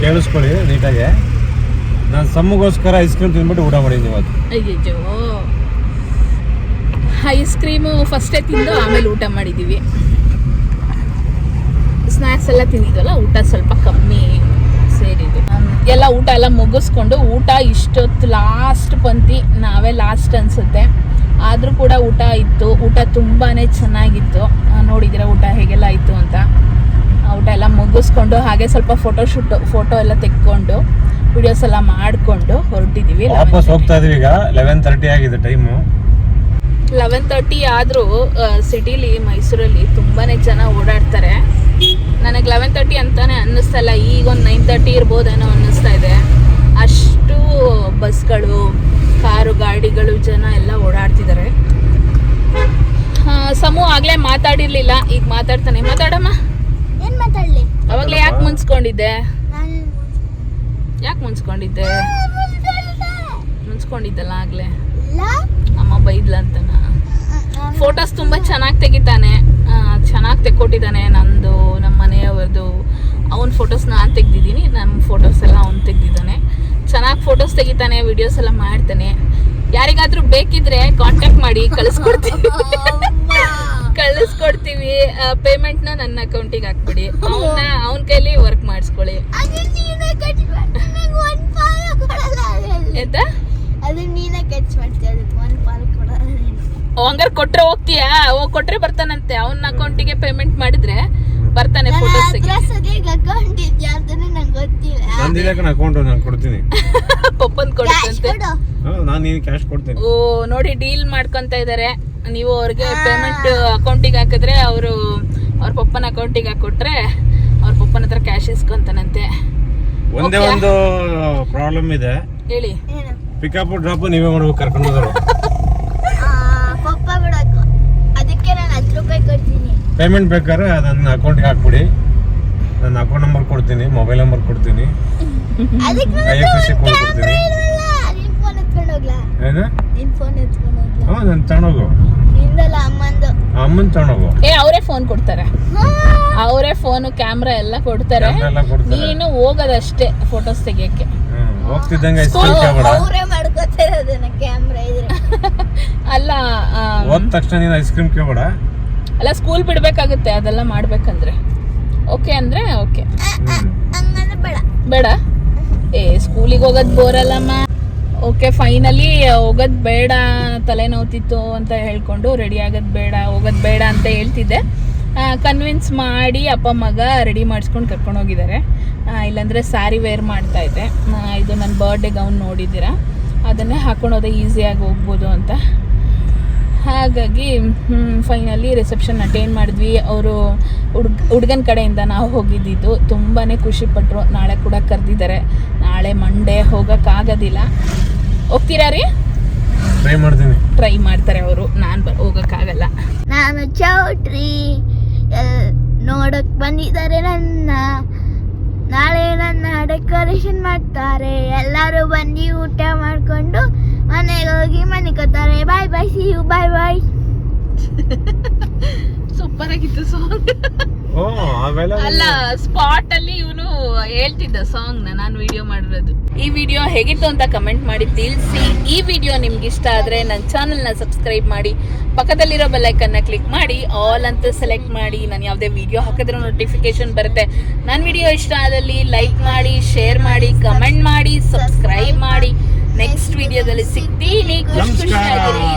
ಕೇಳಿಸ್ಕೊಳ್ಳಿ ನೀಟಾಗಿ. ನಾನು ಸಮ್ಮಗೋಸ್ಕರ ಐಸ್ ಕ್ರೀಮ್ ತಿಂದ್ಬಿಟ್ಟು ಊಟ ಮಾಡಿದ್ವಿ ಇವತ್ತು. ಅಯ್ಯೋ ಐಸ್ ಕ್ರೀಮು ಫಸ್ಟೇ ತಿಂದು ಆಮೇಲೆ ಊಟ ಮಾಡಿದ್ದೀವಿ ಸ್ನ್ಯಾಕ್ಸ್ ಎಲ್ಲ ತಿಂದಿದ್ವಲ್ಲ ಊಟ ಸ್ವಲ್ಪ ಕಮ್ಮಿ ಸೇರಿದ್ದು. ಎಲ್ಲ ಊಟ ಎಲ್ಲ ಮುಗಿಸ್ಕೊಂಡು ಊಟ ಇಷ್ಟೊತ್ತು ಲಾಸ್ಟ್ ಪಂತಿ ನಾವೇ ಲಾಸ್ಟ್ ಅನಿಸುತ್ತೆ. ಆದರೂ ಕೂಡ ಊಟ ಇತ್ತು. ಊಟ ತುಂಬಾ ಚೆನ್ನಾಗಿತ್ತು. ನೋಡಿದಿರ ನೋಡಿದ್ದೀರಾ ಊಟ ಹೇಗೆಲ್ಲ ಇತ್ತು ಅಂತ. ಊಟ ಎಲ್ಲ ಮುಗಿಸ್ಕೊಂಡು ಹಾಗೆ ಸ್ವಲ್ಪ ಫೋಟೋ ಶೂಟ್ ಫೋಟೋ ಎಲ್ಲ ತೆಕ್ಕೊಂಡು ವಿಡಿಯೋಸ್ ಎಲ್ಲ ಮಾಡಿಕೊಂಡು ಹೊರಟಿದ್ದೀವಿ. ವಾಪಸ್ ಹೋಗ್ತಾ ಇದೀವಿ ಈಗ. ಲೆವೆನ್ ತರ್ಟಿ ಆಗಿದೆ ಟೈಮು ಲೆವೆನ್ ತರ್ಟಿ ಆದರೂ ಸಿಟಿಲಿ ಮೈಸೂರಲ್ಲಿ ತುಂಬಾ ಜನ ಓಡಾಡ್ತಾರೆ. ನನಗೆ ಲೆವೆನ್ ತರ್ಟಿ ಅಂತಾನೆ ಅನ್ನಿಸ್ತಾ ಇಲ್ಲ. ಈಗ ಒಂದು ನೈನ್ ತರ್ಟಿ ಇರ್ಬೋದೇನೋ ಅನ್ನಿಸ್ತಾ ಇದೆ. ಅಷ್ಟು ಬಸ್ಗಳು ಕಾರು ಗಾಡಿಗಳು ಜನ ಎಲ್ಲ ಓಡಾಡ್ತಿದ್ದಾರೆ ಸಮೂಹ ಆಗಲೇ ಮಾತಾಡಿರ್ಲಿಲ್ಲ ಈಗ ಮಾತಾಡ್ತಾನೆ. ಮಾತಾಡಮ್ಮ. ಏನ್ ಮಾತಾಡ್ಲಿ? ಅವಾಗಲೇ ಯಾಕೆ ಮುನ್ಸ್ಕೊಂಡಿದ್ದೆ? ಯಾಕೆ ಮುನ್ಸ್ಕೊಂಡಿದ್ದೆ? ಮುನ್ಸ್ಕೊಂಡಿದ್ದಲ್ಲ ಆಗಲೇ. ಅಮ್ಮ ಅಮ್ಮ ಬೈದ್ಲಂತನ ಫೋಟೋಸ್ ತುಂಬಾ ಚೆನ್ನಾಗಿ ತೆಗಿತಾನೆ. ಚೆನ್ನಾಗಿ ತೆಕ್ಕೊಟ್ಟಿದ್ದಾನೆ ನಂದು ನಮ್ಮ ಮನೆಯವ್ರದ್ದು ಅವನ ಫೋಟೋಸ್ ನಾನು ತೆಗ್ದಿದ್ದೀನಿ ನಮ್ಮ ಫೋಟೋಸ್ ಎಲ್ಲ ಅವ್ನು ತೆಗ್ದಿದ್ದಾನೆ. ಚೆನ್ನಾಗಿ ಫೋಟೋಸ್ ತೆಗಿತಾನೆ ವಿಡಿಯೋಸ್ ಎಲ್ಲ ಮಾಡ್ತಾನೆ. ಯಾರಿಗಾದ್ರೂ ಬೇಕಿದ್ರೆ ಕಾಂಟ್ಯಾಕ್ಟ್ ಮಾಡಿ ಕಳಿಸ್ಕೊಡ್ತೀವಿ. ಕಳಿಸ್ಕೊಡ್ತೀವಿ. ಪೇಮೆಂಟ್ನ ನನ್ನ ಅಕೌಂಟಿಗೆ ಹಾಕ್ಬಿಡಿ. ಅವನ್ನ ಅವನ ಕೈಲಿ ವರ್ಕ್ ಮಾಡಿಸ್ಕೊಳ್ಳಿ. ಹಂಗಾರೆ ಕೊಟ್ರೆ ಹೋಗ್ತೀಯಾ? ಕೊಟ್ರೆ ಬರ್ತಾನಂತೆ. ಅವನ ಅಕೌಂಟಿಗೆ ಪೇಮೆಂಟ್ ಮಾಡಿದ್ರೆ ಬರ್ತಾನೆ ಫೋಟೋಸ್ ನಂದಿದೆ ಕಣ ಅಕೌಂಟ್ ನಾನು ಕೊಡ್ತೀನಿ. ಪಪ್ಪನ್ ಕೊಡುತ್ತಂತೆ ನಾನು ನೀನು ಕ್ಯಾಶ್ ಕೊಡ್ತೀನಿ. ಓ ನೋಡಿ ಡೀಲ್ ಮಾಡ್ಕೊಂತ ಇದ್ದಾರೆ ನೀವು ಅವ್ರಿಗೆ ಪೇಮೆಂಟ್ ಅಕೌಂಟಿಗೆ ಹಾಕಿದ್ರೆ ಅವರು ಅವ್ರ ಪಪ್ಪನ ಅಕೌಂಟಿಗೆ ಹಾಕೊಟ್ರೆ ಅವ್ರ ಪಪ್ಪನ ಹತ್ರ ಕ್ಯಾಶ್ ಇಸ್ಕೊಂತಾನಂತೆ. ಒಂದೇ ಒಂದು ಪ್ರಾಬ್ಲಮ್ ಇದೆ. ಹೇಳಿ. ಏನು? ಪಿಕಪ್ ಡ್ರಾಪ್ ನೀವೇ ಮಾಡ್ಬೇಕು ಕರ್ಕೊಂಡು ಹೋದ್ರು ಆ, ಪಪ್ಪ ಬಿಡಕ್ಕೆ ಅದಕ್ಕೆ ನಾನು ಹತ್ತು ರೂಪಾಯಿ ಕೊಡ್ತೀನಿ ಪೇಮೆಂಟ್ ಬೇಕಾದ್ರೆ ನನ್ನ ಅಕೌಂಟ್ಗೆ ಹಾಕ್ಬಿಡಿ. ನನ್ನ ಅಕೌಂಟ್ ನಂಬರ್ ಕೊಡ್ತೀನಿ ಮೊಬೈಲ್ ನಂಬರ್ ಕೊಡ್ತೀನಿ. ಅದಕ್ಕೆ I F S C code ಕೊಡ್ತೀನಿ ನಿನ್ ಫೋನ್ ಎತ್ಕೊಂಡು ಹೋಗ್ಲಾ? ಏನು? ಹಾಂ ನಾನು ತಗೊಂಡೋಗು. ನಿಂದಲ್ಲ ಅಮ್ಮಂದು. ಅಮ್ಮನ ತಗೊಂಡೋಗು. ಏ ಅವರೇ ಫೋನ್ ಕೊಡ್ತಾರೆ. ಅವರೇ ಫೋನ್ ಕ್ಯಾಮ್ರಾ ಎಲ್ಲ ಕೊಡ್ತಾರೆ. ನೀನು ಹೋಗದಷ್ಟೇ ಫೋಟೋಸ್ ತೆಗಿಯಕ್ಕೆ. ಹೋಗ್ತಿದ್ದಂಗೆ ಅಲ್ಲ ಹೋದ ತಕ್ಷಣ ನೀನು ಐಸ್ ಕ್ರೀಮ್ ಕೇಳ್ಬೇಡ. ಅಲ್ಲ ಸ್ಕೂಲ್ ಬಿಡಬೇಕಾಗುತ್ತೆ ಅದೆಲ್ಲ ಮಾಡ್ಬೇಕಂದ್ರೆ. ಓಕೆ ಅಂದ್ರೆ ಓಕೆ. ಬೇಡ. ಬೇಡ? ಏ ಸ್ಕೂಲಿಗೆ ಹೋಗೋದು ಬೋರಲ್ಲಮ್ಮ ಓಕೆ ಫೈನಲಿ ಹೋಗೋದು ಬೇಡ ತಲೆನೋವ್ತಿತ್ತು ಅಂತ ಹೇಳ್ಕೊಂಡು ರೆಡಿ ಆಗೋದು ಬೇಡ ಹೋಗೋದು ಬೇಡ ಅಂತ ಹೇಳ್ತಿದ್ದೆ. ಕನ್ವಿನ್ಸ್ ಮಾಡಿ ಅಪ್ಪ ಮಗ ರೆಡಿ ಮಾಡಿಸ್ಕೊಂಡು ಕರ್ಕೊಂಡು ಹೋಗಿದ್ದಾರೆ. ಇಲ್ಲಾಂದರೆ ಸ್ಯಾರಿ ವೇರ್ ಮಾಡ್ತಾ ಇದೆ ಇದು ನನ್ನ ಬರ್ಡೇ ಗೌನ್ ನೋಡಿದ್ದೀರಾ? ಅದನ್ನೇ ಹಾಕೊಂಡೋದೆ ಈಸಿಯಾಗಿ ಹೋಗ್ಬೋದು ಅಂತ. ಹಾಗಾಗಿ ಫೈನಲಿ ರಿಸೆಪ್ಷನ್ ಅಟೆಂಡ್ ಮಾಡಿದ್ವಿ. ಅವರು ಹುಡ್ಗ ಹುಡ್ಗನ ಕಡೆಯಿಂದ ನಾವು ಹೋಗಿದ್ದಿದ್ದು. ತುಂಬಾ ಖುಷಿಪಟ್ಟರು ನಾಳೆ ಕೂಡ ಕರೆದಿದ್ದಾರೆ. ನಾಳೆ ಮಂಡೇ ಹೋಗೋಕ್ಕಾಗೋದಿಲ್ಲ ಹೋಗ್ತೀರಾ ರೀ? ಟ್ರೈ ಮಾಡ್ತೀನಿ. ಟ್ರೈ ಮಾಡ್ತಾರೆ ಅವರು. ನಾನು ಬ ಹೋಗೋಕ್ಕಾಗಲ್ಲ ನಾನು ಚೌಟ್ರಿ ನೋಡಕ್ಕೆ ಬಂದಿದ್ದಾರೆ ನನ್ನ ನಾಳೆ ನನ್ನ ಡೆಕೋರೇಷನ್ ಮಾಡ್ತಾರೆ. ಎಲ್ಲರೂ ಬಂದು ಊಟ ಮಾಡಿಕೊಂಡು ಮನೆಗೆ ಹೋಗಿ ಮನೆಗೋತಾರೆ bye bye see you bye bye super ಆಗಿತ್ತು ಸಾಂಗ್ ಅಲ್ಲ ಸ್ಪಾಟ್ ಅಲ್ಲಿ ಇವನು ಹೇಳ್ತಿದ್ದ ಸಾಂಗ್ ನಾನು ವಿಡಿಯೋ ಮಾಡಿರೋದು. ಈ ವಿಡಿಯೋ ಹೇಗಿತ್ತು ಅಂತ ಕಮೆಂಟ್ ಮಾಡಿ ತಿಳಿಸಿ. ಈ ವಿಡಿಯೋ ನಿಮ್ಗೆ ಇಷ್ಟ ಆದ್ರೆ ನನ್ನ ಚಾನಲ್ನ ಸಬ್ಸ್ಕ್ರೈಬ್ ಮಾಡಿ ಪಕ್ಕದಲ್ಲಿರೋ ಬೆಲ್ಲೈಕನ್ನ ನ ಕ್ಲಿಕ್ ಮಾಡಿ ಆಲ್ ಅಂತ ಸೆಲೆಕ್ಟ್ ಮಾಡಿ. ನಾನು ಯಾವುದೇ ವಿಡಿಯೋ ಹಾಕಿದ್ರೆ ನೋಟಿಫಿಕೇಶನ್ ಬರುತ್ತೆ. ನನ್ನ ವಿಡಿಯೋ ಇಷ್ಟ ಆದಲ್ಲಿ ಲೈಕ್ ಮಾಡಿ ಶೇರ್ ಮಾಡಿ ಕಮೆಂಟ್ ಮಾಡಿ ಸಬ್ಸ್ಕ್ರೈಬ್ ಮಾಡಿ. ನೆಕ್ಸ್ಟ್ ವಿಡಿಯೋದಲ್ಲಿ ಸಿಗ್ತೀನಿ. ಖುಷಿ ಖುಷಿಯಾಗಿರಿ